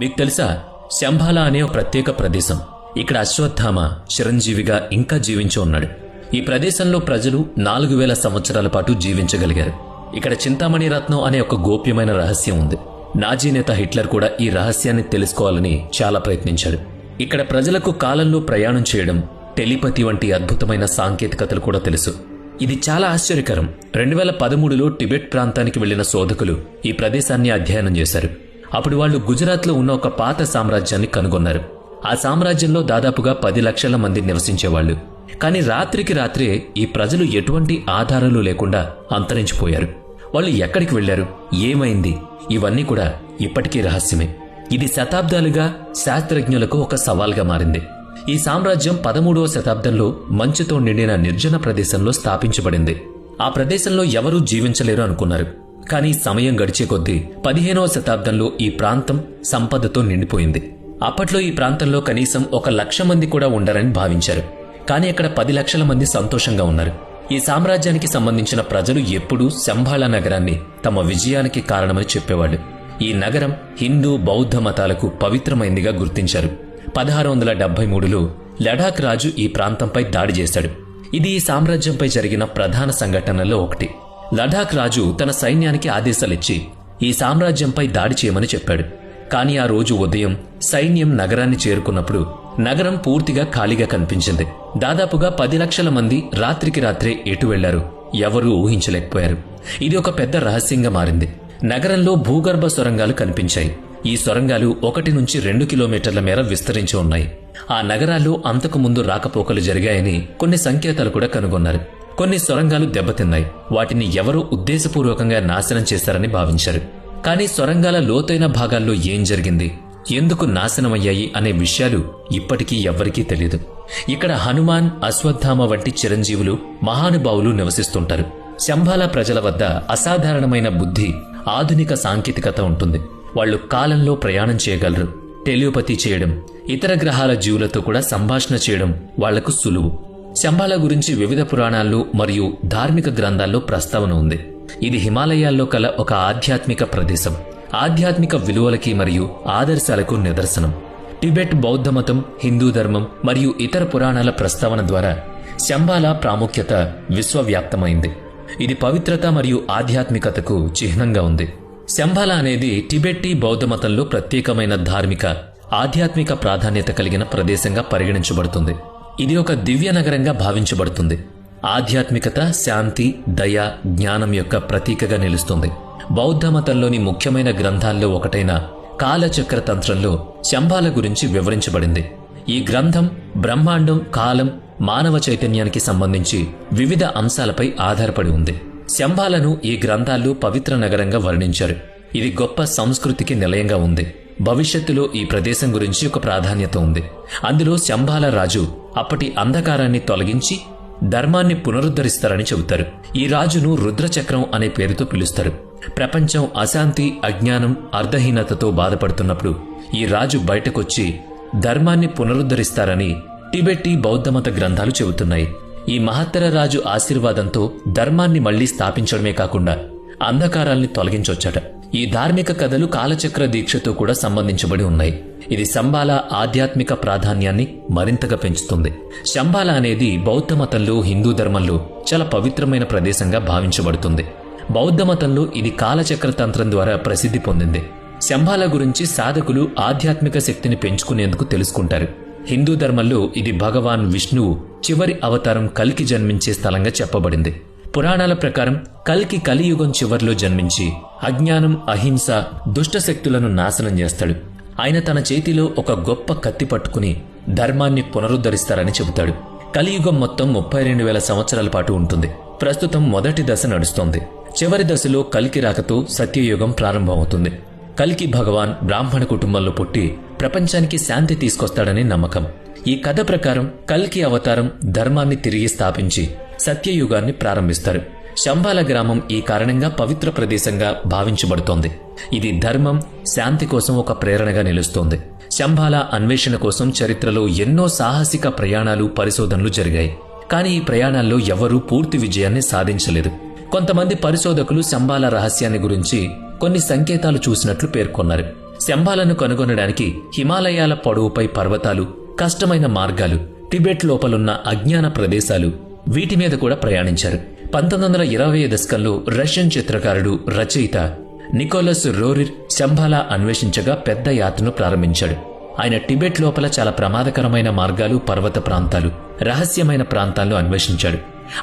మీకు తెలుసా? శంభాల అనే ఒక ప్రత్యేక ప్రదేశం. ఇక్కడ అశ్వత్థామ చిరంజీవిగా ఇంకా జీవించి ఉన్నాడు. ఈ ప్రదేశంలో ప్రజలు నాలుగు వేల సంవత్సరాల పాటు జీవించగలిగారు. ఇక్కడ చింతామణి రత్నం అనే ఒక గోప్యమైన రహస్యం ఉంది. నాజీ నేత హిట్లర్ కూడా ఈ రహస్యాన్ని తెలుసుకోవాలని చాలా ప్రయత్నించాడు. ఇక్కడ ప్రజలకు కాలంలో ప్రయాణం చేయడం టెలిపతి వంటి అద్భుతమైన సాంకేతికతలు కూడా తెలుసు. ఇది చాలా ఆశ్చర్యకరం. రెండు వేల పదమూడులో టిబెట్ ప్రాంతానికి వెళ్ళిన శోధకులు ఈ ప్రదేశాన్ని అధ్యయనం చేశారు. అప్పుడు వాళ్ళు గుజరాత్లో ఉన్న ఒక పాత సామ్రాజ్యాన్ని కనుగొన్నారు. ఆ సామ్రాజ్యంలో దాదాపుగా పది లక్షల మంది నివసించేవాళ్ళు కానీ రాత్రికి రాత్రే ఈ ప్రజలు ఎటువంటి ఆధారాలు లేకుండా అంతరించిపోయారు. వాళ్ళు ఎక్కడికి వెళ్ళారు ఏమైంది? ఇవన్నీ కూడా ఇప్పటికీ రహస్యమే. ఇది శతాబ్దాలుగా శాస్త్రజ్ఞులకు ఒక సవాల్గా మారింది. ఈ సామ్రాజ్యం పదమూడవ శతాబ్దంలో మంచుతో నిండిన నిర్జన ప్రదేశంలో స్థాపించబడింది. ఆ ప్రదేశంలో ఎవరూ జీవించలేరు అనుకున్నారు. కానీ సమయం గడిచే కొద్దీ పదిహేనవ శతాబ్దంలో ఈ ప్రాంతం సంపదతో నిండిపోయింది. అప్పట్లో ఈ ప్రాంతంలో కనీసం ఒక లక్ష మంది కూడా ఉండరని భావించారు. కానీ అక్కడ పది లక్షల మంది సంతోషంగా ఉన్నారు. ఈ సామ్రాజ్యానికి సంబంధించిన ప్రజలు ఎప్పుడూ శంభాళ నగరాన్ని తమ విజయానికి కారణమని చెప్పేవాళ్ళు. ఈ నగరం హిందూ బౌద్ధ మతాలకు పవిత్రమైందిగా గుర్తించారు. పదహారు వందల డెబ్బై మూడులో లడాక్ రాజు ఈ ప్రాంతంపై దాడి చేశాడు. ఇది ఈ సామ్రాజ్యంపై జరిగిన ప్రధాన సంఘటనల్లో ఒకటి. లడాక్ రాజు తన సైన్యానికి ఆదేశాలిచ్చి ఈ సామ్రాజ్యంపై దాడి చేయమని చెప్పాడు. కానీ ఆ రోజు ఉదయం సైన్యం నగరాన్ని చేరుకున్నప్పుడు నగరం పూర్తిగా ఖాళీగా కనిపించింది. దాదాపుగా పది లక్షల మంది రాత్రికి రాత్రే ఎటు వెళ్ళారు ఎవరూ ఊహించలేకపోయారు. ఇది ఒక పెద్ద రహస్యంగా మారింది. నగరంలో భూగర్భ సొరంగాలు కనిపించాయి. ఈ సొరంగాలు ఒకటి నుంచి రెండు కిలోమీటర్ల మేర విస్తరించి ఉన్నాయి. ఆ నగరాల్లో అంతకు ముందు రాకపోకలు జరిగాయని కొన్ని సంకేతాలు కూడా కనుగొన్నారు. కొన్ని సొరంగాలు దెబ్బతిన్నాయి. వాటిని ఎవరో ఉద్దేశపూర్వకంగా నాశనం చేశారని భావించారు. కానీ సొరంగాల లోతైన భాగాల్లో ఏం జరిగింది? ఎందుకు నాశనమయ్యాయి అనే విషయాలు ఇప్పటికీ ఎవ్వరికీ తెలియదు ఇక్కడ హనుమాన్ అశ్వత్థామ వంటి చిరంజీవులు మహానుభావులు నివసిస్తుంటారు. శంభాల ప్రజల వద్ద అసాధారణమైన బుద్ధి ఆధునిక సాంకేతికత ఉంటుంది. వాళ్ళు కాలంలో ప్రయాణం చేయగలరు. టెలియోపతి చేయడం ఇతర గ్రహాల జీవులతో కూడా సంభాషణ చేయడం వాళ్ళకు సులువు. శంబాల గురించి వివిధ పురాణాల్లో మరియు ధార్మిక గ్రంథాల్లో ప్రస్తావన ఉంది. ఇది హిమాలయాల్లో కల ఒక ఆధ్యాత్మిక ప్రదేశం. ఆధ్యాత్మిక విలువలకి మరియు ఆదర్శాలకు నిదర్శనం. టిబెట్ బౌద్ధ మతం హిందూ ధర్మం మరియు ఇతర పురాణాల ప్రస్తావన ద్వారా శంబాల ప్రాముఖ్యత విశ్వవ్యాప్తమైంది. ఇది పవిత్రత మరియు ఆధ్యాత్మికతకు చిహ్నంగా ఉంది. శంబాల అనేది టిబెట్టి బౌద్ధ మతంలో ప్రత్యేకమైన ధార్మిక ఆధ్యాత్మిక ప్రాధాన్యత కలిగిన ప్రదేశంగా పరిగణించబడుతుంది. ఇది ఒక దివ్య నగరంగా భావించబడుతుంది. ఆధ్యాత్మికత శాంతి దయ జ్ఞానం యొక్క ప్రతీకగా నిలుస్తుంది. బౌద్ధ మతంలోని ముఖ్యమైన గ్రంథాల్లో ఒకటైన కాలచక్ర తంత్రంలో శంభాల గురించి వివరించబడింది. ఈ గ్రంథం బ్రహ్మాండం కాలం మానవ చైతన్యానికి సంబంధించి వివిధ అంశాలపై ఆధారపడి ఉంది. శంభాలను ఈ గ్రంథాల్లో పవిత్ర నగరంగా వర్ణించారు. ఇది గొప్ప సంస్కృతికి నిలయంగా ఉంది. భవిష్యత్తులో ఈ ప్రదేశం గురించి ఒక ప్రాధాన్యత ఉంది. అందులో శంభాల రాజు అప్పటి అంధకారాన్ని తొలగించి ధర్మాన్ని పునరుద్ధరిస్తారని చెబుతారు. ఈ రాజును రుద్రచక్రం అనే పేరుతో పిలుస్తారు. ప్రపంచం అశాంతి అజ్ఞానం అర్ధహీనతతో బాధపడుతున్నప్పుడు ఈ రాజు బయటకొచ్చి ధర్మాన్ని పునరుద్ధరిస్తారని టిబెట్టి బౌద్ధమత గ్రంథాలు చెబుతున్నాయి. ఈ మహత్తర రాజు ఆశీర్వాదంతో ధర్మాన్ని మళ్ళీ స్థాపించడమే కాకుండా అంధకారాల్ని తొలగించొచ్చట. ఈ ధార్మిక కథలు కాలచక్ర దీక్షతో కూడా సంబంధించబడి ఉన్నాయి. ఇది శంబాల ఆధ్యాత్మిక ప్రాధాన్యాన్ని మరింతగా పెంచుతుంది. శంబాల అనేది బౌద్ధ మతంలో హిందూ ధర్మంలో చాలా పవిత్రమైన ప్రదేశంగా భావించబడుతుంది. బౌద్ధ మతంలో ఇది కాలచక్ర తంత్రం ద్వారా ప్రసిద్ధి పొందింది. శంబాల గురించి సాధకులు ఆధ్యాత్మిక శక్తిని పెంచుకునేందుకు తెలుసుకుంటారు. హిందూ ధర్మంలో ఇది భగవాన్ విష్ణువు చివరి అవతారం కల్కి జన్మించే స్థలంగా చెప్పబడింది. పురాణాల ప్రకారం కల్కి కలియుగం చివరిలో జన్మించి అజ్ఞానం అహింస దుష్ట శక్తులను నాశనం చేస్తాడు. ఆయన తన చేతిలో ఒక గొప్ప కత్తి పట్టుకుని ధర్మాన్ని పునరుద్ధరిస్తారని చెబుతాడు. కలియుగం మొత్తం ముప్పై రెండు వేల సంవత్సరాల పాటు ఉంటుంది. ప్రస్తుతం మొదటి దశ నడుస్తోంది. చివరి దశలో కల్కి రాకతో సత్యయుగం ప్రారంభమవుతుంది. కల్కి భగవాన్ బ్రాహ్మణ కుటుంబంలో పుట్టి ప్రపంచానికి శాంతి తీసుకొస్తాడని నమ్మకం. ఈ కథ ప్రకారం కల్కి అవతారం ధర్మాన్ని తిరిగి స్థాపించి సత్యయుగాన్ని ప్రారంభిస్తారు. శంబాల గ్రామం ఈ కారణంగా పవిత్ర ప్రదేశంగా భావించబడుతోంది. ఇది ధర్మం శాంతి కోసం ఒక ప్రేరణగా నిలుస్తోంది. శంబాల అన్వేషణ కోసం చరిత్రలో ఎన్నో సాహసిక ప్రయాణాలు పరిశోధనలు జరిగాయి. కానీ ఈ ప్రయాణాల్లో ఎవరూ పూర్తి విజయాన్ని సాధించలేదు. కొంతమంది పరిశోధకులు శంబాల రహస్యాన్ని గురించి కొన్ని సంకేతాలు చూసినట్లు పేర్కొన్నారు. శంబాలను కనుగొనడానికి హిమాలయాల పొడవుపై పర్వతాలు కష్టమైన మార్గాలు టిబెట్ లోపలున్న అజ్ఞాన ప్రదేశాలు వీటి మీద కూడా ప్రయాణించారు. పంతొమ్మిది వందల ఇరవై దశకంలో రష్యన్ చిత్రకారుడు రచయిత నికోలస్ రోరిర్ శంభాలా అన్వేషించగా పెద్ద యాత్రను ప్రారంభించాడు. ఆయన టిబెట్ లోపల చాలా ప్రమాదకరమైన మార్గాలు పర్వత ప్రాంతాలు రహస్యమైన ప్రాంతాల్లో అన్వేషించాడు.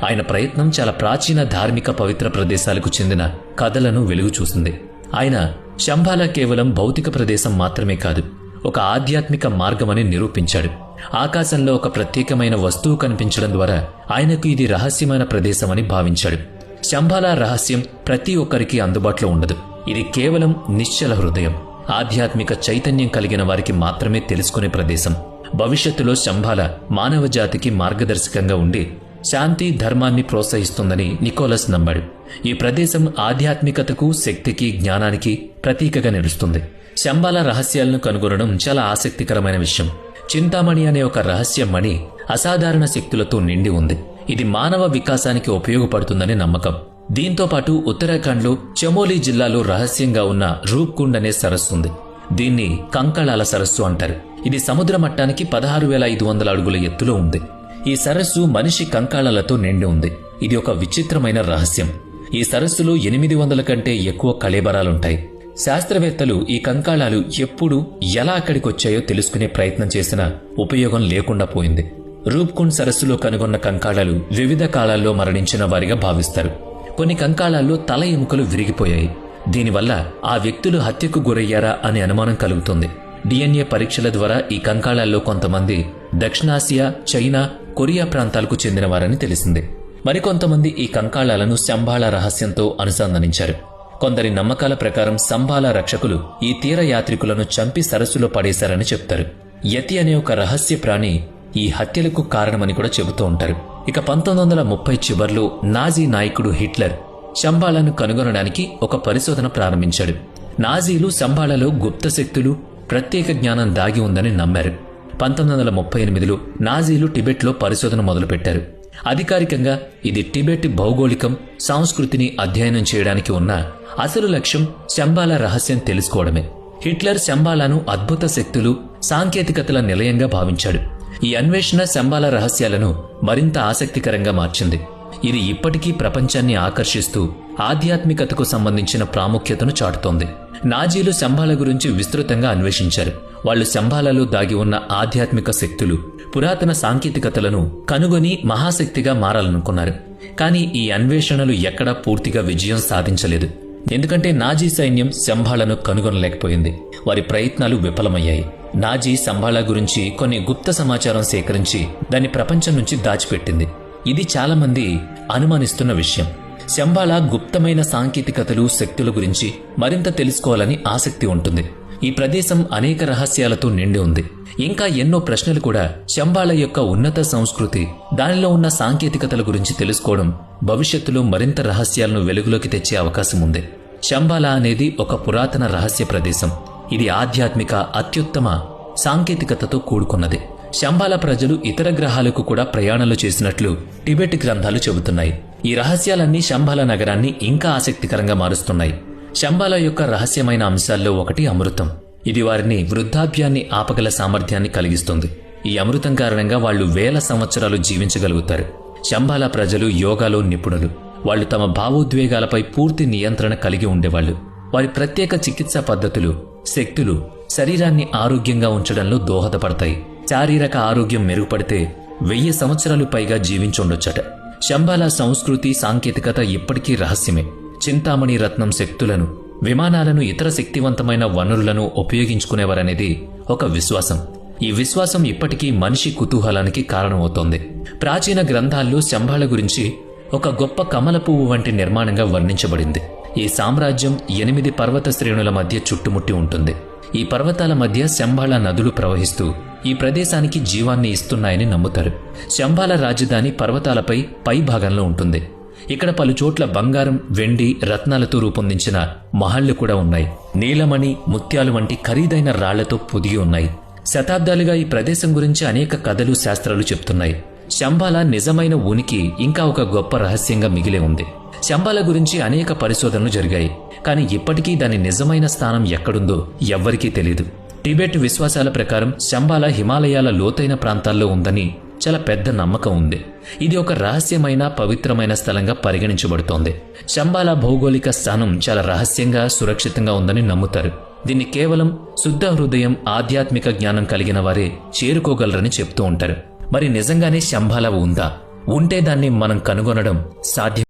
ఆయన ప్రయత్నం చాలా ప్రాచీన ధార్మిక పవిత్ర ప్రదేశాలకు చెందిన కథలను వెలుగు చూసింది ఆయన శంభాలా కేవలం భౌతిక ప్రదేశం మాత్రమే కాదు ఒక ఆధ్యాత్మిక మార్గమని నిరూపించాడు. ఆకాశంలో ఒక ప్రత్యేకమైన వస్తువు కనిపించడం ద్వారా ఆయనకు ఇది రహస్యమైన ప్రదేశమని భావించాడు. శంభాల రహస్యం ప్రతి ఒక్కరికి అందుబాటులో ఉండదు. ఇది కేవలం నిశ్చల హృదయం. ఆధ్యాత్మిక చైతన్యం కలిగిన వారికి మాత్రమే తెలుసుకునే ప్రదేశం. భవిష్యత్తులో శంభాల మానవ జాతికి మార్గదర్శకంగా ఉండి శాంతి ధర్మాన్ని ప్రోత్సహిస్తుందని నికోలస్ నమ్మాడు. ఈ ప్రదేశం ఆధ్యాత్మికతకు శక్తికి జ్ఞానానికి ప్రతీకగా నిలుస్తుంది. శంబాల రహస్యాలను కనుగొనడం చాలా ఆసక్తికరమైన విషయం. చింతామణి అనే ఒక రహస్య మణి అసాధారణ శక్తులతో నిండి ఉంది. ఇది మానవ వికాసానికి ఉపయోగపడుతుందని నమ్మకం. దీంతో పాటు ఉత్తరాఖండ్లో చమోలీ జిల్లాలో రహస్యంగా ఉన్న రూప్కుండ్ అనే సరస్సు ఉంది. దీన్ని కంకళాల సరస్సు అంటారు. ఇది సముద్ర మట్టానికి పదహారు వేల ఐదు వందల అడుగుల ఎత్తులో ఉంది. ఈ సరస్సు మనిషి కంకాళాలతో నిండి ఉంది. ఇది ఒక విచిత్రమైన రహస్యం. ఈ సరస్సులో ఎనిమిది వందల కంటే ఎక్కువ కళేబరాలుంటాయి. శాస్త్రవేత్తలు ఈ కంకాళాలు ఎప్పుడు ఎలా అక్కడికొచ్చాయో తెలుసుకునే ప్రయత్నం చేసినా ఉపయోగం లేకుండా పోయింది. రూప్కుండ్ సరస్సులో కనుగొన్న కంకాళాలు వివిధ కాలాల్లో మరణించిన వారిగా భావిస్తారు. కొన్ని కంకాళాల్లో తల ఎముకలు విరిగిపోయాయి. దీనివల్ల ఆ వ్యక్తులు హత్యకు గురయ్యారా అనే అనుమానం కలుగుతుంది. డిఎన్ఏ పరీక్షల ద్వారా ఈ కంకాళాల్లో కొంతమంది దక్షిణాసియా చైనా కొరియా ప్రాంతాలకు చెందినవారని తెలిసింది. మరికొంతమంది ఈ కంకాళాలను శంబాళ రహస్యంతో అనుసంధానించారు. కొందరి నమ్మకాల ప్రకారం సంబాల రక్షకులు ఈ తీరయాత్రికులను చంపి సరస్సులో పడేశారని చెప్తారు. యతి అనే ఒక రహస్య ప్రాణి ఈ హత్యలకు కారణమని కూడా చెబుతూ ఉంటారు. ఇక పంతొమ్మిది వందల ముప్పై చివర్లో నాజీ నాయకుడు హిట్లర్ శంబాలను కనుగొనడానికి ఒక పరిశోధన ప్రారంభించాడు. నాజీలు శంబాలలో గుప్త శక్తులు ప్రత్యేక జ్ఞానం దాగి ఉందని నమ్మారు. పంతొమ్మిది వందల ముప్పై ఎనిమిదిలో నాజీలు టిబెట్లో పరిశోధన మొదలుపెట్టారు. అధికారికంగా ఇది టిబెట్ భౌగోళికం సంస్కృతిని అధ్యయనం చేయడానికి ఉన్న అసలు లక్ష్యం శంబాల రహస్యం తెలుసుకోవడమే. హిట్లర్ శంబాలాను అద్భుత శక్తులు సాంకేతికతల నిలయంగా భావించాడు. ఈ అన్వేషణ శంబాల రహస్యాలను మరింత ఆసక్తికరంగా మార్చింది. ఇది ఇప్పటికీ ప్రపంచాన్ని ఆకర్షిస్తూ ఆధ్యాత్మికతకు సంబంధించిన ప్రాముఖ్యతను చాటుతోంది. నాజీలు శంబాల గురించి విస్తృతంగా అన్వేషించారు. వాళ్ళు శంబాలలో దాగి ఉన్న ఆధ్యాత్మిక శక్తులు పురాతన సాంకేతికతలను కనుగొని మహాశక్తిగా మారాలనుకున్నారు. కానీ ఈ అన్వేషణలు ఎక్కడా పూర్తిగా విజయం సాధించలేదు. ఎందుకంటే నాజీ సైన్యం శంబాళను కనుగొనలేకపోయింది. వారి ప్రయత్నాలు విఫలమయ్యాయి. నాజీ సంబాళ గురించి కొన్ని గుప్త సమాచారం సేకరించి దాన్ని ప్రపంచం నుంచి దాచిపెట్టింది. ఇది చాలామంది అనుమానిస్తున్న విషయం. శంబాళ గుప్తమైన సాంకేతికతలు శక్తుల గురించి మరింత తెలుసుకోవాలని ఆసక్తి ఉంటుంది. ఈ ప్రదేశం అనేక రహస్యాలతో నిండి ఉంది. ఇంకా ఎన్నో ప్రశ్నలు కూడా శంబాళ యొక్క ఉన్నత సంస్కృతి దానిలో ఉన్న సాంకేతికతల గురించి తెలుసుకోవడం భవిష్యత్తులో మరింత రహస్యాలను వెలుగులోకి తెచ్చే అవకాశం ఉంది. శంబాల అనేది ఒక పురాతన రహస్య ప్రదేశం. ఇది ఆధ్యాత్మిక అత్యుత్తమ సాంకేతికతతో కూడుకున్నది. శంబాల ప్రజలు ఇతర గ్రహాలకు కూడా ప్రయాణాలు చేసినట్లు టిబెట్ గ్రంథాలు చెబుతున్నాయి. ఈ రహస్యాలన్నీ శంబాల నగరాన్ని ఇంకా ఆసక్తికరంగా మారుస్తున్నాయి. శంబాల యొక్క రహస్యమైన అంశాల్లో ఒకటి అమృతం. ఇది వారిని వృద్ధాప్యాన్ని ఆపగల సామర్థ్యాన్ని కలిగిస్తుంది. ఈ అమృతం కారణంగా వాళ్ళు వేల సంవత్సరాలు జీవించగలుగుతారు. శంబాల ప్రజలు యోగాలో నిపుణులు. వాళ్ళు తమ భావోద్వేగాలపై పూర్తి నియంత్రణ కలిగి ఉండేవాళ్ళు. వారి ప్రత్యేక చికిత్సా పద్ధతులు శక్తులు శరీరాన్ని ఆరోగ్యంగా ఉంచడంలో దోహదపడతాయి. శారీరక ఆరోగ్యం మెరుగుపడితే వెయ్యి సంవత్సరాలు పైగా జీవించుండొచ్చట. శంబాల సంస్కృతి సాంకేతికత ఇప్పటికీ రహస్యమే. చింతామణి రత్నం శక్తులను విమానాలను ఇతర శక్తివంతమైన వనరులను ఉపయోగించుకునేవారనేది ఒక విశ్వాసం. ఈ విశ్వాసం ఇప్పటికీ మనిషి కుతూహలానికి కారణమవుతోంది. ప్రాచీన గ్రంథాల్లో శంబాళ గురించి ఒక గొప్ప కమల పువ్వు వంటి నిర్మాణంగా వర్ణించబడింది. ఈ సామ్రాజ్యం ఎనిమిది పర్వత శ్రేణుల మధ్య చుట్టుముట్టి ఉంటుంది. ఈ పర్వతాల మధ్య శంబాళ నదులు ప్రవహిస్తూ ఈ ప్రదేశానికి జీవాన్ని ఇస్తున్నాయని నమ్ముతారు. శంభాల రాజధాని పర్వతాలపై పై భాగంలో ఉంటుంది. ఇక్కడ పలుచోట్ల బంగారం వెండి రత్నాలతో రూపొందించిన మహళ్ళు కూడా ఉన్నాయి. నీలమణి ముత్యాలు వంటి ఖరీదైన రాళ్ళతో పొదిగి ఉన్నాయి. శతాబ్దాలుగా ఈ ప్రదేశం గురించి అనేక కథలు శాస్త్రాలు చెప్తున్నాయి. శంబాల నిజమైన ఉనికి ఇంకా ఒక గొప్ప రహస్యంగా మిగిలే ఉంది. శంబాల గురించి అనేక పరిశోధనలు జరిగాయి. కానీ ఇప్పటికీ దాని నిజమైన స్థానం ఎక్కడుందో ఎవ్వరికీ తెలియదు టిబెట్ విశ్వాసాల ప్రకారం శంబాల హిమాలయాల లోతైన ప్రాంతాల్లో ఉందని చాలా పెద్ద నమ్మకం ఉంది. ఇది ఒక రహస్యమైన పవిత్రమైన స్థలంగా పరిగణించబడుతోంది. శంబాల భౌగోళిక స్థానం చాలా రహస్యంగా సురక్షితంగా ఉందని నమ్ముతారు. దీన్ని కేవలం శుద్ధ హృదయం ఆధ్యాత్మిక జ్ఞానం కలిగిన వారే చేరుకోగలరని చెప్తూ ఉంటారు. మరి నిజంగానే శంబాల ఉందా? ఉంటే దాన్ని మనం కనుగొనడం సాధ్యం